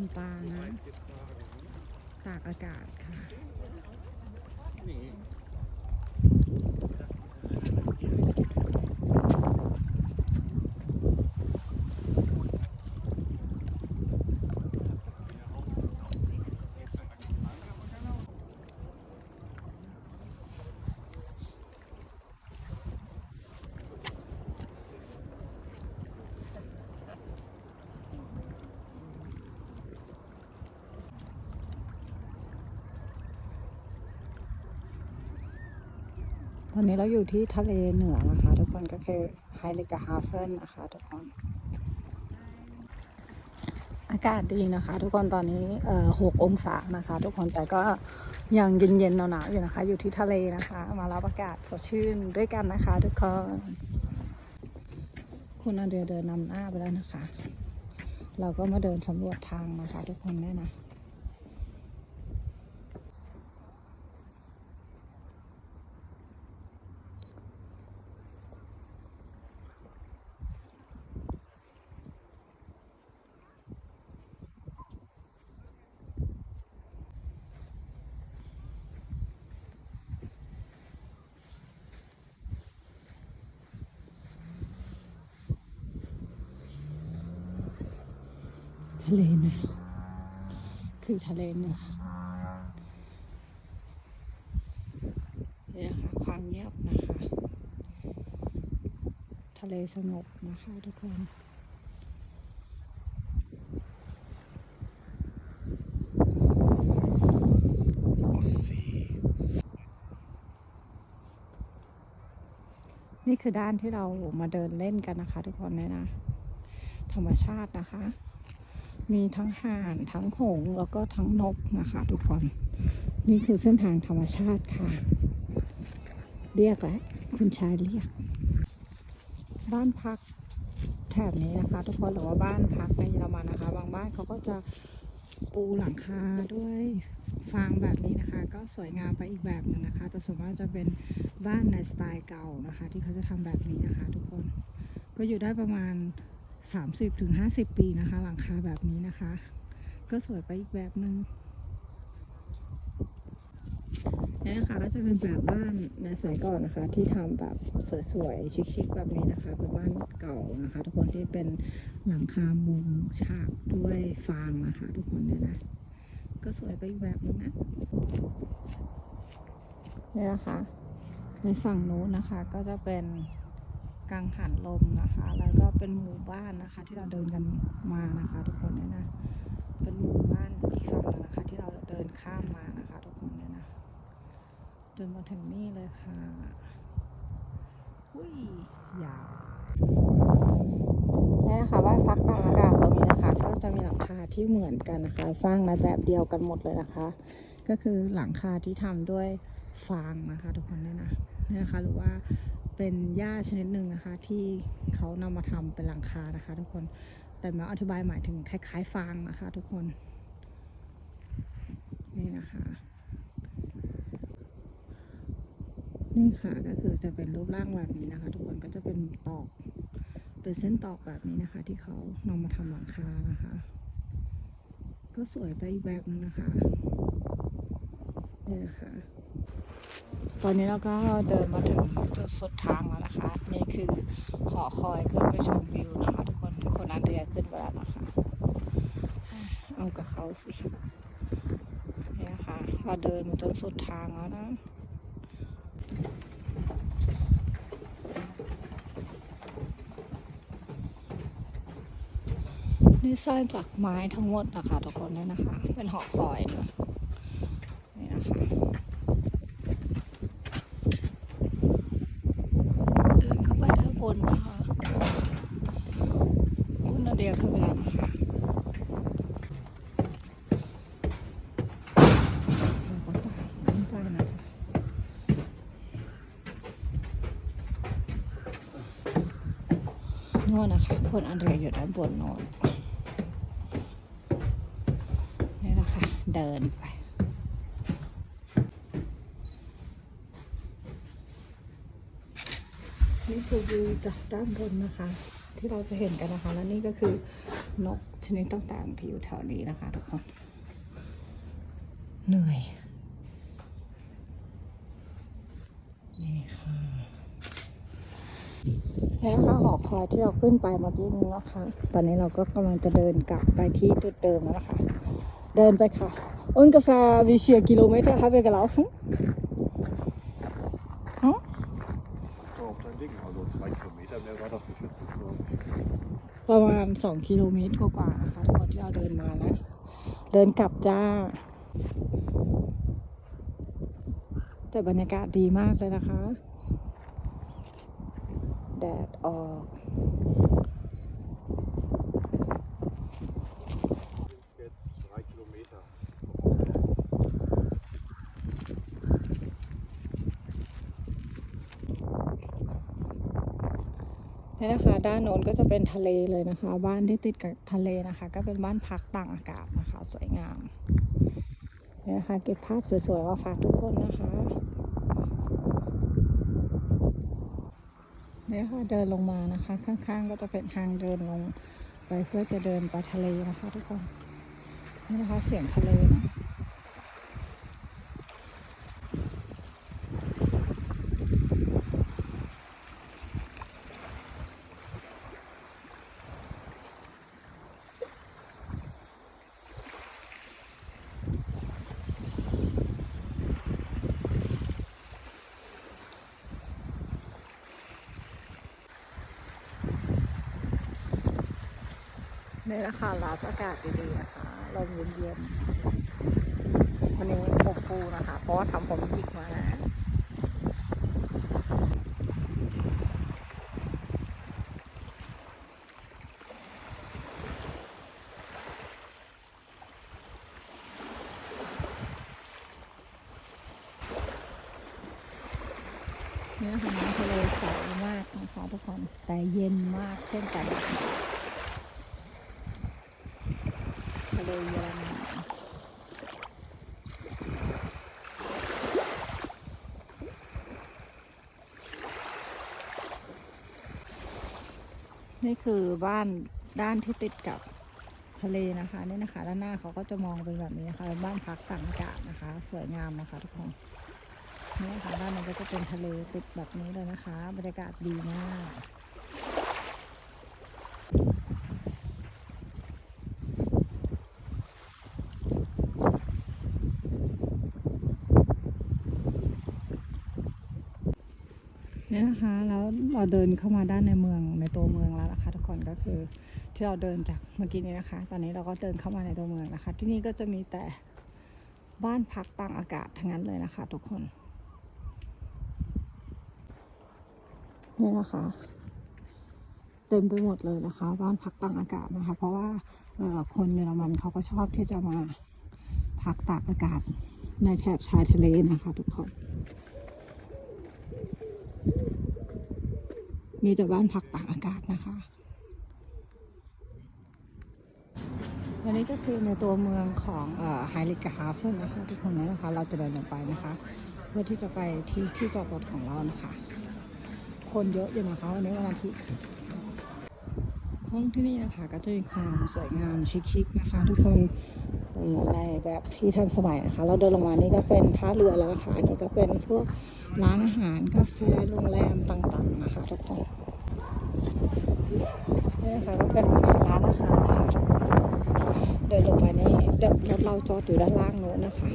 นปลานะ ตากอากาศค่ะ อนนี้เราอยู่ที่ทะเลเหนือนะคะ ทุกคนก็คือไฮลิกาฮาเฟนนะคะ ทุกคน อากาศดีนะคะ ทุกคนตอนนี้เอ่อหกองศานะคะ ทุกคนแต่ก็ยังเย็นๆหนาวๆอยู่นะคะ อยู่ที่ทะเลนะคะ มารับอากาศสดชื่นด้วยกันนะคะ ทุกคนคุณอันเดียเดินนำหน้าไปแล้วนะคะ เราก็มาเดินสำรวจทางนะคะ ทุกคนเนี่ยนะ ทะเลนือคือทะเลเนือนี่นะคะความเงียบนะคะ ทะเลสงบนะคะทุกคนนี่คือด้านที่เรามาเดินเล่นกันนะคะ ทุกคนเนี่ยนะ ธรรมชาตินะคะ มีทั้งห่านทั้งหงส์แล้วก็ทั้งนกนะคะทุกคน นี่คือเส้นทางธรรมชาติค่ะ เรียกแล้วคุณชายเรียก บ้านพักแถบนี้นะคะ ทุกคนหรือว่าบ้านพักในเยอรมันนะคะ บางบ้านเขาก็จะปูหลังคาด้วยฟางแบบนี้นะคะ ก็สวยงามไปอีกแบบหนึ่งนะคะ แต่ส่วนมากจะเป็นบ้านในสไตล์เก่านะคะ ที่เขาจะทำแบบนี้นะคะ ทุกคนก็อยู่ได้ประมาณ 30-50ถึง50 ปีนะคะ หลังคาแบบนี้นะคะ ก็สวยไปอีกแบบหนึ่งนี่นะคะก็จะเป็นแบบบ้านในสมัยก่อนนะคะ ที่ทำแบบสวยๆชิคๆแบบนี้นะคะเป็นบ้านเก่านะคะ ทุกคนที่เป็นหลังคามุงฉากด้วยฟางนะคะ ทุกคนเนี่ยนะก็สวยไปอีกแบบนึงนะนี่นะคะในฝั่งนู้นนะคะก็จะเป็น กังหันลมนะคะ แล้วก็เป็นหมู่บ้านนะคะ ที่เราเดินกันมานะคะ ทุกคนเนี่ยนะเป็นหมู่บ้านอีกฝั่งหนึงนะคะ ที่เราเดินข้ามมานะคะ ทุกคนเนี่ยนะจนมาถึงนี่เลยค่ะอุ้ยยาวนี่นะคะบ้านพักตากอากาศตรงนี้นะคะ ก็จะมีหลังคาที่เหมือนกันนะคะ สร้างในแบบเดียวกันหมดเลยนะคะ ก็คือหลังคาที่ทำด้วยฟางนะคะ ทุกคนเนี่ยนะ นี่นะคะ หรือว่าเป็นหญ้าชนิดหนึ่งนะคะ ที่เขานำมาทำเป็นหลังคานะคะ ทุกคนแต่มาอธิบายหมายถึงคล้าย ๆ ฟางนะคะ ทุกคนนี่นะคะนี่ค่ะก็คือจะเป็นรูปร่างแบบนี้นะคะ ทุกคนก็จะเป็นตอกเป็นเส้นตอกแบบนี้นะคะ ที่เขานำมาทำหลังคานะคะ ก็สวยไปอีกแบบนึงนะคะนี่นะคะ ตอนนี้เราก็เดินมาถึงจุดสุดทางแล้วนะคะ นี่คือหอคอยขึ้นไปชมวิวนะคะทุกคนคนอันเดียขึ้นไปแล้วนะคะ เอากับเขาสิเนี่นะคะเราเดินมาจนสุดทางแล้วนะนี่สร้างจากไม้ทั้งหมดนะคะทุกคนเนี่ยนะคะ เป็นหอคอยนะนี่นะคะเดินเข้าไปด้านบนนะคะคุณนาเดียขึ้นไปแล้วนะคะเราก็ตามขึ้นไปนะคะ โน่นนะคะคนอันเดียอยู่ด้านบนโน่นนี่นะคะเดินไปนี่คือวิวจากด้านบนนะคะ ที่เราจะเห็นกันนะคะ และนี่ก็คือนกชนิดต่างๆที่อยู่แถวนี้นะคะทุกคน เหนื่อย นี่ค่ะ แล้วค่ะหอคอยที่เราขึ้นไปเมื่อกี้นี้นะคะ ตอนนี้เราก็กำลังจะเดินกลับไปที่จุดเดิมแล้วนะคะ เดินไปค่ะ ungefähr wie viel Kilometer haben wir gelaufen? Hm? Auf dein Ding, also zwei Kilometer mehr war das bis jetzt nicht ประมาณ2กิโลเมตรกว่าๆนะคะทุกคนที่เราเดินมานะเดินกลับจ้า แต่บรรยากาศดีมากเลยนะคะ แดดออก นี่นะคะ ด้านโน้นก็จะเป็นทะเลเลยนะคะ บ้านที่ติดกับทะเลนะคะ ก็เป็นบ้านพักต่างอากาศนะคะ สวยงามนี่นะคะเก็บภาพสวยๆมาฝากทุกคนนะคะ นี่ค่ะเดินลงมานะคะ ข้างๆ ก็จะเป็นทางเดินลงไปเพื่อจะเดินไปทะเลนะคะทุกคนนี่นะคะเสียงทะเลนะ นี่นะคะรับอากาศดีๆนะคะลมเย็นๆวันนี้ผมฟูนะคะ เพราะว่าทำผมหยิกมานะนี่นะคะน้ำทะเลใสมากนะคะทุกคนแต่เย็นมากเช่นกัน ทะ เลเยอรมันนี่คือบ้านด้านที่ติดกับทะเลนะคะ นี่นะคะ ด้านหน้าเขาก็จะมองเป็นแบบนี้นะคะเป็นบ้านพักต่างอากาศนะคะ สวยงามนะคะทุกคนนี่นะคะด้านนั้นก็จะเป็นทะเลติดแบบนี้เลยนะคะ บรรยากาศดีมาก นี่ยนะคะ แล้วเราเดินเข้ามาด้านในเมืองในตัวเมืองแล้วนะคะทุกคนก็คือที่เราเดินจากเมื่อกี้นี้นะคะ ตอนนี้เราก็เดินเข้ามาในตัวเมืองนะคะ ที่นี่ก็จะมีแต่บ้านพักต่างอากาศทั้งนั้นเลยนะคะ ทุกคนนี่นะคะเต็มไปหมดเลยนะคะ บ้านพักต่างอากาศนะคะ เพราะว่าเออคนเยอรมันเขาก็ชอบที่จะมาพักตากอากาศในแถบชายทะเลนะคะ ทุกคน มีแต่บ้านพักตากอากาศนะคะ วันนี้ก็คือในตัวเมืองของไฮริกาฮาเฟนนะคะทุกคนนะคะ เราจะเดินลงไปนะคะ เพื่อที่จะไปที่ที่จอดรถของเรานะคะ คนเยอะอยู่นะคะวันนี้วันอาทิตย์ห้องที่นี่นะคะก็จะมีความสวยงามชิคๆนะคะ ทุกคนในแบบที่ทันสมัยนะคะ เราเดินลงมานี่ก็เป็นท่าเรือแล้วนะคะอันนี่ก็เป็นพวก ร้านอาหาร กาแฟ โรงแรมต่างๆนะคะทุกคนนี่นะคะก็เป็นร้านอาหารนะคะเดินลงไปนี่เดี๋ยวรถเราจอดอยู่ด้านล่างโน้นนะคะ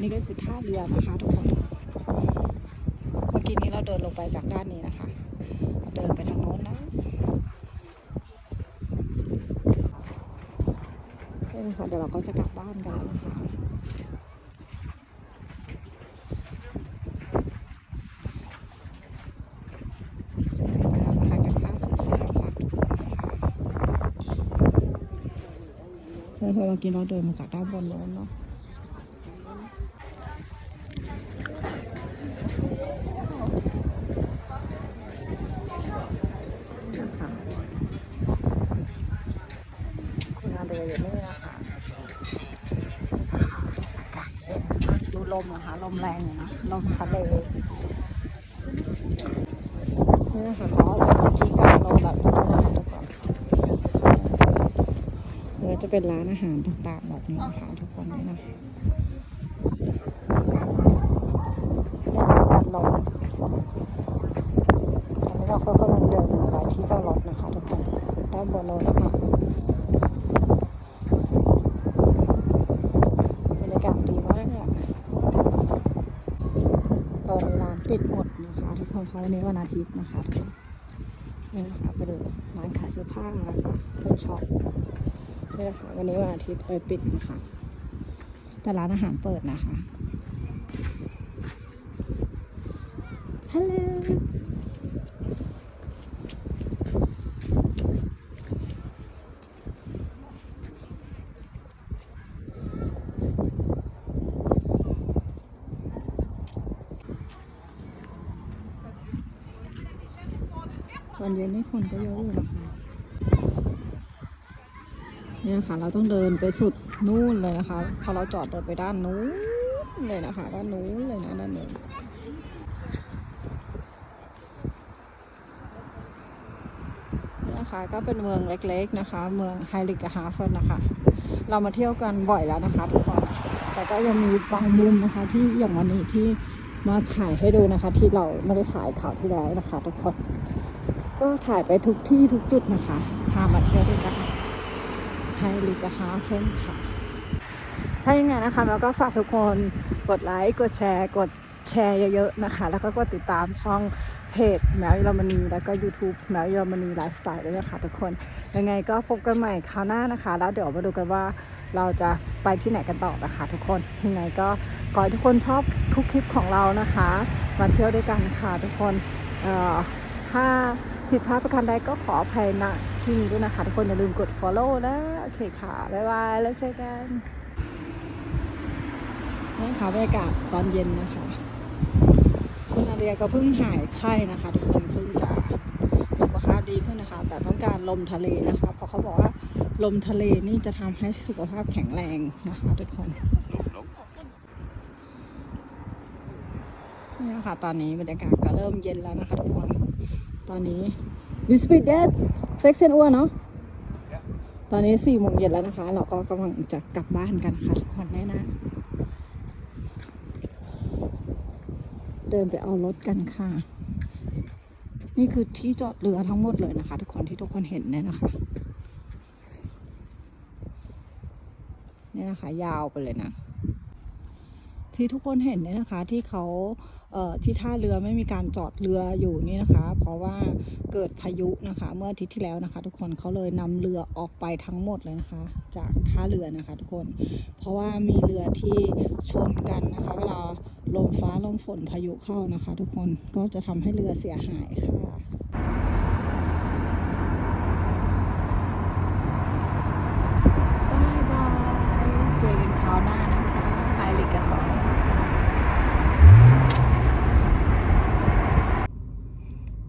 นี่ก็คือท่าเรือนะคะทุกคน เมื่อกี้นี้เราเดินลงไปจากด้านนี้นะคะ เดินไปทางโน้นนะ นี่นะคะเดี๋ยวเราก็จะกลับบ้านกันนะคะสวยงามนะคะเก็บภาพสวยๆมาฝากทุกคนนะคะ แล้วพอเมื่อกี้เราเดินมาจากด้านบนโน้นเนาะนะคะคุณอาเดยอยู่นี่นะคะอากาศเย็นมากดูลมนะคะลมแรงอยู่นะลมทะเลนี่นะคะเขาจะมีที่กลางลมแบบนี้ด้วยนะคะทุกคน ก็จะเป็นร้านอาหารต่างๆแบบนี้นะคะทุกคนนี่นะเนี่ยอากาศลมตอนนี้เราก็กำลังเดินไปที่เจ้ารถนะคะทุกคนด้านบนโน้นะคะบรรยากาศดีมากอะตอนร้านปิดหมดนะคะทุกคนเพราะวันนี้วันอาทิตย์นะคะทุกคนนี่นะคะไปดูร้านขายเสื้อผ้านะคะเป็นช็อป นี่นะคะวันนี้วันอาทิตย์เอยปิดนะคะ แต่ร้านอาหารเปิดนะคะฮัลโหลวันเย็นนี่คนก็เยอะอยู่นะคะ เนี่ยค่ะเราต้องเดินไปสุดนู่นเลยนะคะ พอเราจอดเดินไปด้านนู้นเลยนะคะ ด้านนู้นเลยนะด้านนู้นนี่นะคะก็เป็นเมืองเล็กๆนะคะ เมืองไฮริกฮาฟนนะคะ เรามาเที่ยวกันบ่อยแล้วนะคะทุกคนแต่ก็ยังมีบางมุมนะคะ ที่อย่างวันนี้ที่มาถ่ายให้ดูนะคะ ที่เราไม่ได้ถ่ายข่าวที่แล้วนะคะ ทุกคน ก็ถ่ายไปทุกที่ทุกจุดนะคะพามาเที่ยวด้วยกัน ไฮริกฮาเฟนค่ะ ถ้ายังไงนะคะแล้วก็ฝากทุกคนกดไลค์ กดแชร์ กดแชร์เยอะๆนะคะ แล้วก็กดติดตามช่องเพจแมวเยอรมนี แล้วก็ YouTube แมวเยอรมนีไลฟ์สไตล์ด้วยนะคะทุกคน ยังไงก็พบกันใหม่คราวหน้านะคะ แล้วเดี๋ยวมาดูกันว่าเราจะไปที่ไหนกันต่อนะคะทุกคน ยังไงก็ขอให้ทุกคนชอบทุกคลิปของเรานะคะ มาเที่ยวด้วยกันค่ะทุกคน เอ่อถ้า ผิดพลาดประการใดก็ขออภัยณที่นี้ด้วยนะคะ ทุกคนอย่าลืมกด follow นะ โอเคค่ะ บ๊ายบาย แล้วเจอกันนี่ค่ะบรรยากาศตอนเย็นนะคะ คุณอาเดียก็เพิ่งหายไข้นะคะ ทุกคนเพิ่งจะสุขภาพดีขึ้นนะคะ แต่ต้องการลมทะเลนะคะ เพราะเขาบอกว่าลมทะเลนี่จะทำให้สุขภาพแข็งแรงนะคะ ทุกคนนี่นะคะตอนนี้บรรยากาศก็เริ่มเย็นแล้วนะคะ ทุกคน ตอนนี้วิสปิดเดสเซ็กเซนอ้วนเนาะตอนนี้สี่โมงเย็นแล้วนะคะ เราก็กำลังจะกลับบ้านกันค่ะทุกคนแน่นะ เดินไปเอารถกันค่ะ นี่คือที่จอดเรือทั้งหมดเลยนะคะ ทุกคนที่ทุกคนเห็นเนี่ยนะคะนี่นะคะ ยาวไปเลยนะ ที่ทุกคนเห็นเนี่ยนะคะที่เขาเที่ท่าเรือไม่มีการจอดเรืออยู่นี่นะคะ เพราะว่าเกิดพายุนะคะ เมื่ออาทิตย์ที่แล้วนะคะ ทุกคนเขาเลยนำเรือออกไปทั้งหมดเลยนะคะ จากท่าเรือนะคะ ทุกคน เพราะว่ามีเรือที่ชนกันนะคะ เวลาลมฟ้าลมฝนพายุเข้านะคะ ทุกคนก็จะทำให้เรือเสียหายค่ะบายบายเจอกันคราวหน้านะคะไฮลิกาต่อ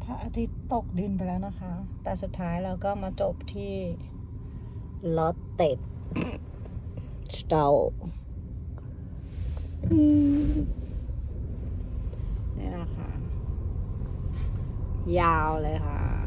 พระอาทิ ตกดินไปแล้วนะคะ แต่สุดท้ายเราก็มาจบที่ลอตเต็ดสเตานี่นะคะ ยาวเลยค่ะ